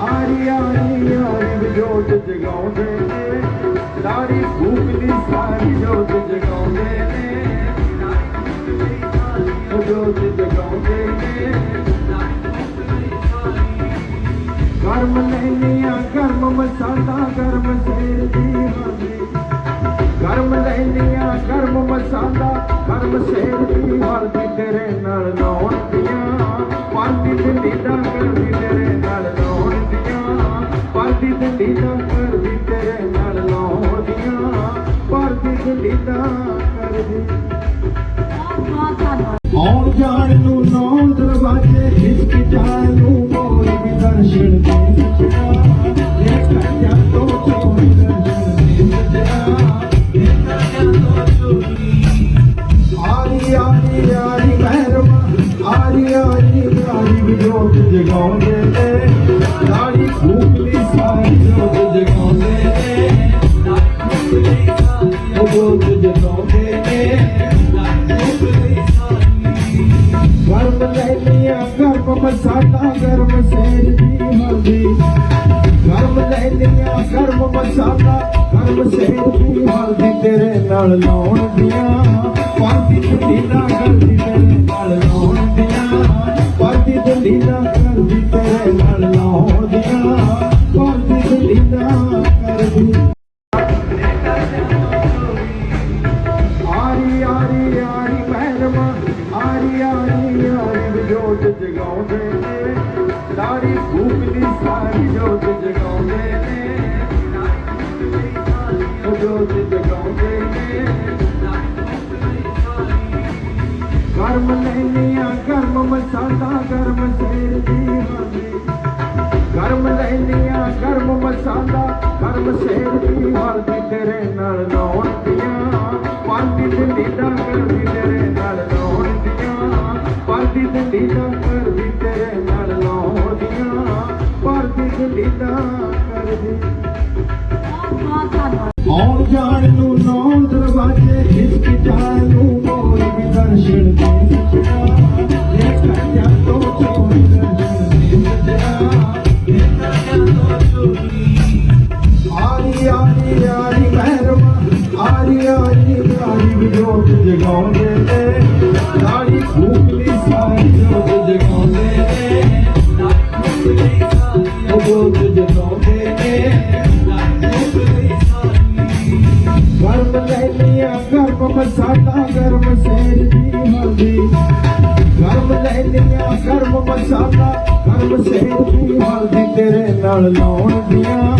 ਆਰੀਆਂ ਆਰੀਆਂ ਜੋਤ ਜਗਾਉਂਦੇ ਨੇ। ਸਾਰੀ ਭੂਖ ਦੀ ਸਾਰੀ ਜੋਤ ਜਗਾਉਂਦੇ ਨੇ। ਜੋਤ ਜਗਾਉਂਦੇ ਨੇ। ਕਰਮ ਲੈਨੀਆਂ ਕਰਮ ਮਸਾਲਾ, ਕਰਮ ਸੇਰ ਦੀ ਹਾਜ਼ਰੀ। ਕਰਮ ਲੈਨੀਆਂ ਕਰਮ ਮਸਾਲਾ, ਕਰਮ ਸੇਰ ਦੀ ਹਾਜ਼ਰੀ। ਤੇਰੇ ਨਾਲ ਨੌਂਦੀਆਂ ਪਾਲਦੀ ਦਿੱਲੀ ਦਾ ਕਰਦੀ ਤੇਰੇ ਨਾਲ ਲਾਉਣ ਦੀਆਂ ਪਾਲਦੀ ਦਿੱਲੀ ਕਰਦੀ ਆਉਣ ਜਾਣ ਨੂੰ ਨੌ ਦਰਵਾਜ਼ੇ ਖਿਸਕ ਜਾਣ ਨੂੰ ਮੋਰ ਵੀ ਦਰਸ਼ਨ ਦੇ ਸਜਣਾ ਇਹ ਕੰਨਾਂ ਤੋਂ ਚੋਰੀ ਆਰੀ ਆਰੀ ਆਰੀ, ਮਹਿਰਮਾ, ਆਰੀ ਆਰੀ ਆਰੀ ਵੀ ਜੋਤ ਜਗਾਉਂਦੇ ਗਰਮ ਮਸਾਲਾ ਗਰਮ ਸੇਰ ਦੀ ਹਲਦੀ। ਗਰਮ ਲੈਨੀਆਂ ਗਰਮ ਮਸਾਲਾ, ਗਰਮ ਸੇਰ ਦੀ ਹਲਦੀ। ਤੇਰੇ ਨਾਲ ਲਾਉਣ ਦੀਆਂ, ਪਾਦੀ ਦਿੱਲੀ ਨਾ ਕਰਦੀ ਗਰਮ ਲੈਨੀਆਂ ਗਰਮ ਮਸਾਲਾ, ਗਰਮ ਸੇਰ ਦੀ ਹਾਜ਼ਰੀ। ਗਰਮ ਲੈਨੀਆਂ ਗਰਮ ਮਸਾਲਾ, ਗਰਮ ਸੇਰ ਦੀ ਹਲਦੀ ਤੇਰੇ ਨਾਲ ਲਾਉਣ ਦੀਆਂ। ਪਾਲਦੀ ਦਿੱਲੀ ਦਾ ਕਰਦੀ ਤੇਰੇ ਨਾਲ ਲਾਉਣ ਦੀਆਂ। ਪਾਲਦੀ ਦਿੱਲੀ ਦਾ ਕਰਦੀ ਤੇਰੇ ਨਾਲ ਲਾਉਣ ਦੀਆਂ। ਪਾਲਦੀ ਦਿੱਲੀ ਦਾ ਕਰਦੀ ਆਉਣ ਜਾਣ ਨੂੰ ਨੌ ਦਰਵਾਜ਼ੇ ਖਿਸਕ ਜਾਣ ਨੂੰ ਮੋਰ ਵੀ ਦਰਸ਼ਨ ਦੇ ਆਰੀ ਵੀ ਜੋਤ ਜਗਾਉਂਦੇ ਨੇ। ਦਾੜੀ ਫੂਕਦੀ ਸਾਰੀ ਜੋਤ ਜਗਾਉਂਦੇ ਨੇ। ਉਹ ਜੋਤ ਜਗਾਉਂਦੇ ਨੇ। ਗਰਮ ਲੈਨੀਆਂ ਗਰਮ ਮਸਾਲਾ, ਗਰਮ ਸੇਰ ਦੀ ਹਲਦੀ ਗਰਮ ਲੈਨੀਆਂ ਗਰਮ ਮਸਾਲਾ, ਗਰਮ ਸੇਰ ਦੀ ਹਲਦੀ ਤੇਰੇ ਨਾਲ ਲਾਉਣ ਦੀਆਂ